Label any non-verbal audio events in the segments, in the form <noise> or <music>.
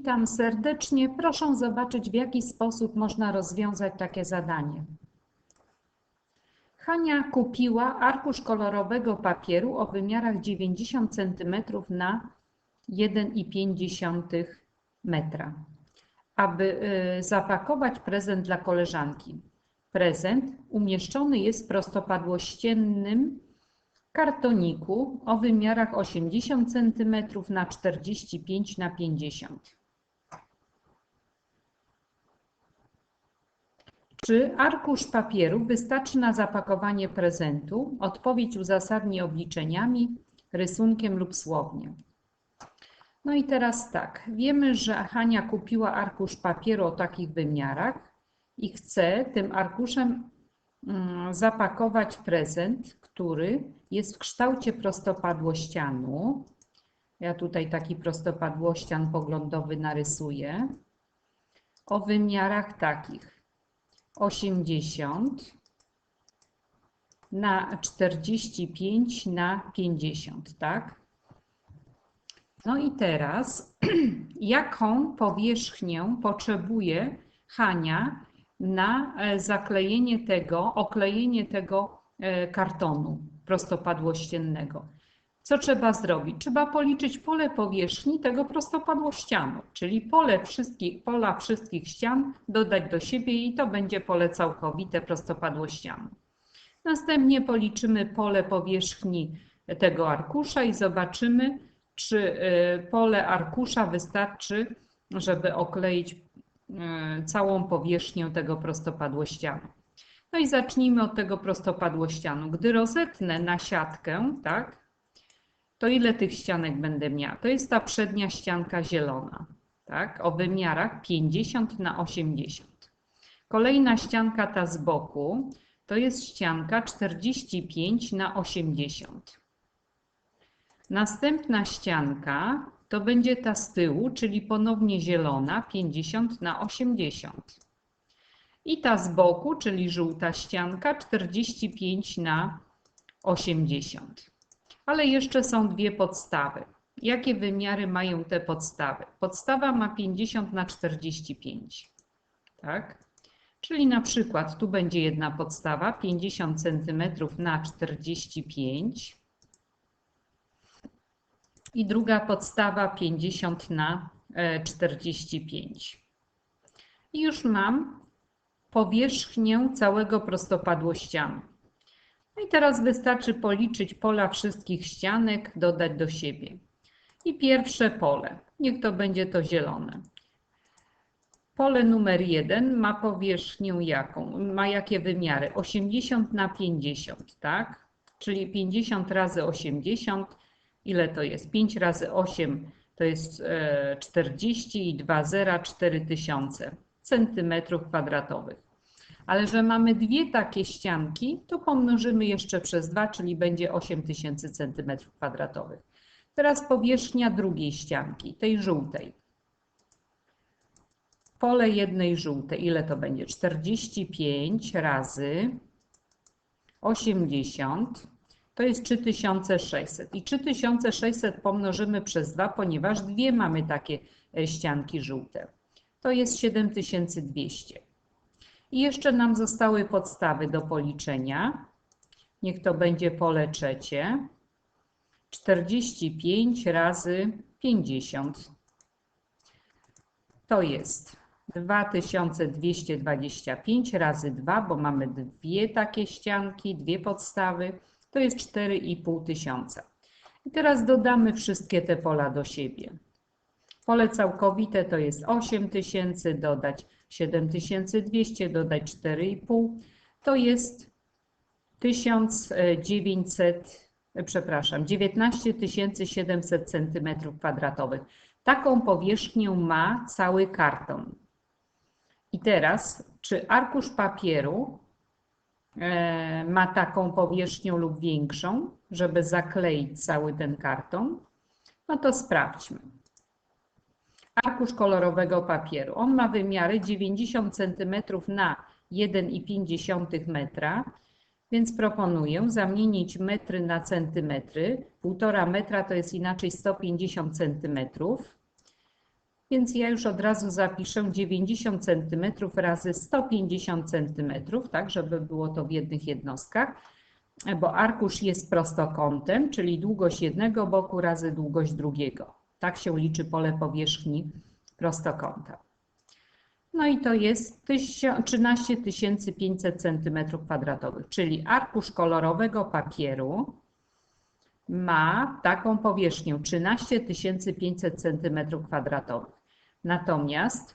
Witam serdecznie. Proszę zobaczyć, w jaki sposób można rozwiązać takie zadanie. Hania kupiła arkusz kolorowego papieru o wymiarach 90 cm na 1,5 metra, aby y, zapakować prezent dla koleżanki. Prezent umieszczony jest w prostopadłościennym kartoniku o wymiarach 80 cm na 45 na 50. Czy arkusz papieru wystarczy na zapakowanie prezentu? Odpowiedź uzasadni obliczeniami, rysunkiem lub słownie. No i teraz tak, wiemy, że Hania kupiła arkusz papieru o takich wymiarach i chce tym arkuszem mm, zapakować prezent, który jest w kształcie prostopadłościanu. Ja tutaj taki prostopadłościan poglądowy narysuję. O wymiarach takich 80 na 45 na 50, tak? No i teraz, <clears throat> jaką powierzchnię potrzebuje Hania na e, zaklejenie tego, oklejenie tego e, kartonu prostopadłościennego? Co trzeba zrobić? Trzeba policzyć pole powierzchni tego prostopadłościanu, czyli pole wszystkich, pola wszystkich ścian dodać do siebie i to będzie pole całkowite prostopadłościanu. Następnie policzymy pole powierzchni tego arkusza i zobaczymy, czy y, pole arkusza wystarczy, żeby okleić y, całą powierzchnię tego prostopadłościanu. No i zacznijmy od tego prostopadłościanu. Gdy rozetnę na siatkę, tak, to ile tych ścianek będę miała? To jest ta przednia ścianka zielona, tak, o wymiarach 50 na 80. Kolejna ścianka ta z boku to jest ścianka 45 na 80. Następna ścianka to będzie ta z tyłu, czyli ponownie zielona 50 na 80. I ta z boku, czyli żółta ścianka 45 na 80. Ale jeszcze są dwie podstawy. Jakie wymiary mają te podstawy? Podstawa ma 50 na 45. Tak? Czyli na przykład tu będzie jedna podstawa 50 cm na 45 i druga podstawa 50 na 45. E, I już mam powierzchnię całego prostopadłościanu. No i teraz wystarczy policzyć pola wszystkich ścianek, dodać do siebie. I pierwsze pole, niech to będzie to zielone. Pole numer jeden ma powierzchnię jaką? Ma jakie wymiary? 80 na 50, tak? Czyli 50 razy 80 Ile to jest? 5 razy 8 to jest 40 e, i 2 zera 4000 centymetrów kwadratowych. Ale że mamy dwie takie ścianki, to pomnożymy jeszcze przez 2, czyli będzie 8000 centymetrów kwadratowych. Teraz powierzchnia drugiej ścianki, tej żółtej. Pole jednej żółtej, ile to będzie? 45 razy 80 to jest 3600. I 3600 pomnożymy przez 2, ponieważ dwie mamy takie e, ścianki żółte. To jest 7200. I jeszcze nam zostały podstawy do policzenia. Niech to będzie pole trzecie. 45 razy 50. To jest 2225 razy 2, bo mamy dwie takie ścianki, dwie podstawy to jest 4,5 tysiąca. I teraz dodamy wszystkie te pola do siebie. Pole całkowite to jest 8 tysięcy, dodać 7200, dodać 4,5 to jest 1900, przepraszam, 19 700 cm kwadratowych. Taką powierzchnię ma cały karton. I teraz, czy arkusz papieru E, ma taką powierzchnię lub większą, żeby zakleić cały ten karton, no to sprawdźmy. Arkusz kolorowego papieru. On ma wymiary 90 cm na 1,5 metra, więc proponuję zamienić metry na centymetry. 1,5 metra to jest inaczej 150 centymetrów. Więc ja już od razu zapiszę 90 cm razy 150 cm, tak, żeby było to w jednych jednostkach, bo arkusz jest prostokątem, czyli długość jednego boku razy długość drugiego. Tak się liczy pole powierzchni prostokąta. No i to jest 13 500 cm2, czyli arkusz kolorowego papieru ma taką powierzchnię 13 500 cm2. Natomiast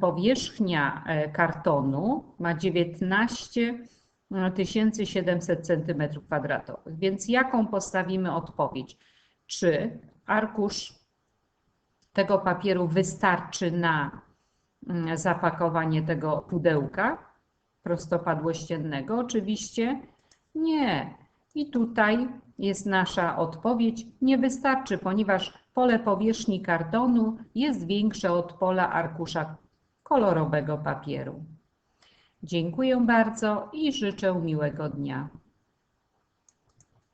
powierzchnia e, kartonu ma 19 700 cm2. Więc jaką postawimy odpowiedź? Czy arkusz tego papieru wystarczy na mm, zapakowanie tego pudełka prostopadłościennego? Oczywiście nie. I tutaj jest nasza odpowiedź. Nie wystarczy, ponieważ pole powierzchni kartonu jest większe od pola arkusza kolorowego papieru. Dziękuję bardzo i życzę miłego dnia.